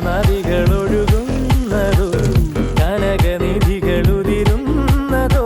നദികളൊഴുകുന്നതോ കനകനിധികളുതിരുന്നതോ